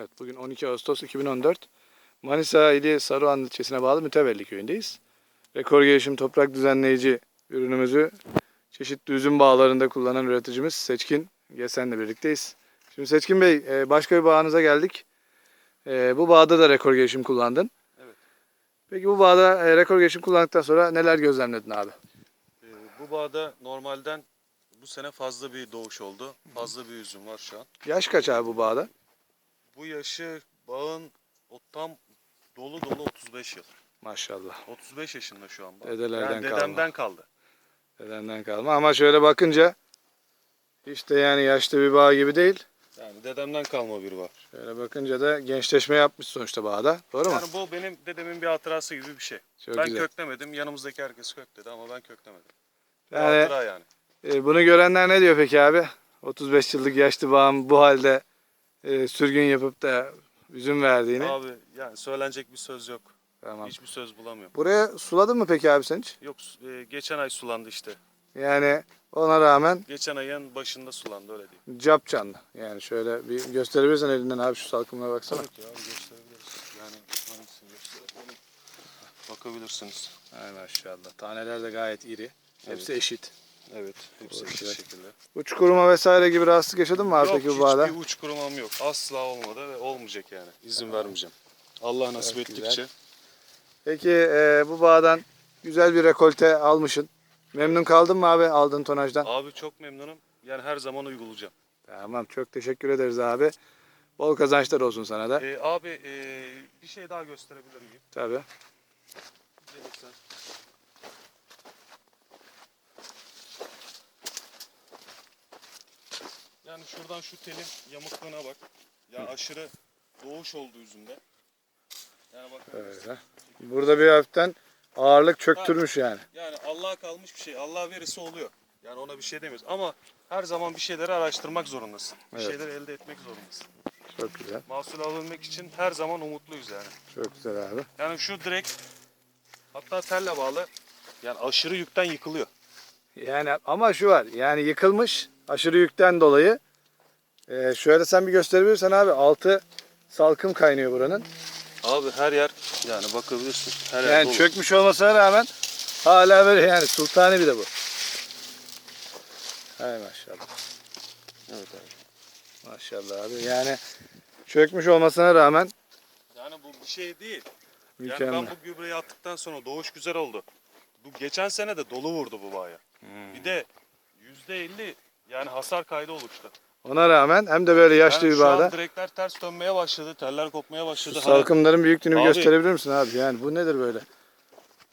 Evet bugün 12 Ağustos 2014. Manisa ili Saruhan ilçesine bağlı Mütevelli köyündeyiz. Rekor gelişim toprak düzenleyici ürünümüzü çeşitli üzüm bağlarında kullanan üreticimiz Seçkin Gesen'le birlikteyiz. Şimdi Seçkin Bey e, başka bir bağınıza geldik. E, Bu bağda da rekor gelişim kullandın. Evet. Peki bu bağda e, rekor gelişim kullandıktan sonra neler gözlemledin abi? Bu bağda normalden bu sene fazla bir doğuş oldu. Fazla bir üzüm var şu an. Yaş kaç abi bu bağda? Bu yaşı bağın o tam dolu dolu 35 yıl. Maşallah. 35 yaşında şu an. Dedelerden yani dedemden kaldı. Dedenden kalma ama şöyle bakınca hiç de yani yaşlı bir bağ gibi değil. Yani dedemden kalma bir bağ. Şöyle bakınca da gençleşme yapmış sonuçta bağda. Doğru mu? Yani bu benim dedemin bir hatırası gibi bir şey. Çok ben güzel. köklemedim. Yanımızdaki herkes kökledi ama ben köklemedim. Yani- hatıra yani. E, bunu görenler ne diyor peki abi? 35 yıllık yaşlı bağım bu halde e, sürgün yapıp da üzüm verdiğini. Abi yani söylenecek bir söz yok. Tamam. Hiçbir söz bulamıyorum. Buraya suladın mı peki abi sen hiç? Yok e, geçen ay sulandı işte. Yani ona rağmen Geçen ayın başında sulandı öyle diyeyim. cap canlı. Yani şöyle bir gösterebilirsen elinden abi şu salkımlara baksana. Tabii ki abi gösterebiliriz. Yani hangisini gösterebilirim? Bakabilirsiniz. Ay maşallah. Taneler de gayet iri. Hepsi eşit. Evet. Hepsi eşit güzel. şekilde. Uç kuruma vesaire gibi rahatsızlık yaşadın mı abi yok peki bu bağda? hiçbir uç kurumam yok. Asla olmadı ve olmayacak yani. İzin vermeyeceğim. Allah nasip güzel. ettikçe. Peki e, bu bağdan güzel bir rekolte almışsın. Memnun kaldın mı abi aldığın tonajdan? Abi çok memnunum. Yani her zaman uygulayacağım. Tamam çok teşekkür ederiz abi. Bol kazançlar olsun sana da. Ee, abi ee, bir şey daha gösterebilir miyim? Tabii. Gelirsen. Yani şuradan şu telin yamukluğuna bak. Ya aşırı doğuş oldu yüzünde. Yani bak. Öyle. Burada bir hafiften ağırlık çöktürmüş yani. Yani Allah'a kalmış bir şey. Allah verirse oluyor. Yani ona bir şey demiyoruz. Ama her zaman bir şeyleri araştırmak zorundasın. Bir Evet. şeyleri elde etmek zorundasın. Çok güzel. Mahsul alabilmek için her zaman umutluyuz yani. Çok güzel abi. Yani şu direkt hatta telle bağlı yani aşırı yükten yıkılıyor. Yani ama şu var. Yani yıkılmış aşırı yükten dolayı. E, şöyle sen bir gösterebilirsen abi altı salkım kaynıyor buranın. Abi her yer yani bakabilirsin. Her yer Yani dolu. çökmüş olmasına rağmen hala böyle yani sultani bir de bu. Hay maşallah. Evet abi. Maşallah abi. Yani çökmüş olmasına rağmen Yani bu bir şey değil. mükemmel. Yani ben bu gübreyi attıktan sonra doğuş güzel oldu. Bu geçen sene de dolu vurdu bu bağa. Hmm. Bir de %50 yani hasar kaydı oluştu. Ona rağmen hem de böyle yaşlı yani bir şu an bağda. direkler ters dönmeye başladı, teller kopmaya başladı. Şu salkımların büyüklüğünü Abi- gösterebilir misin abi? Yani bu nedir böyle?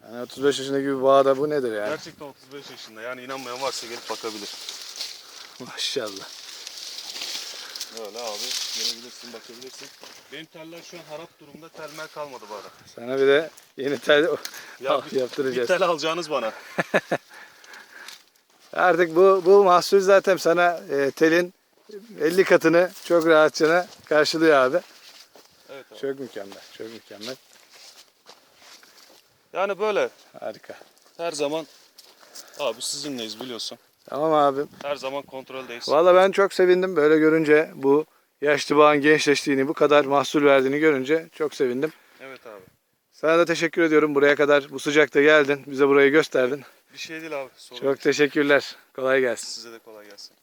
Yani 35 yaşındaki bir bağda bu nedir yani? Gerçekten 35 yaşında. Yani inanmayan varsa gelip bakabilir. Maşallah. Öyle abi. Gelebilirsin, bakabilirsin. Benim teller şu an harap durumda. Telmer kalmadı bu arada. Sana bir de yeni tel Ya bir, bir yaptıracağız. tel alacağınız bana. Artık bu bu mahsul zaten sana e, telin 50 katını çok rahatçına karşılıyor abi. Evet abi. Çok mükemmel. Çok mükemmel. Yani böyle Harika. her zaman abi sizinleyiz biliyorsun. Tamam abim. Her zaman kontroldeyiz. Valla ben çok sevindim böyle görünce bu yaşlı bağın gençleştiğini, bu kadar mahsul verdiğini görünce çok sevindim. Evet abi. Sana da teşekkür ediyorum. Buraya kadar bu sıcakta geldin. Bize burayı gösterdin. Bir şey değil abi. Sorun Çok teşekkürler. Kolay gelsin. Size de kolay gelsin.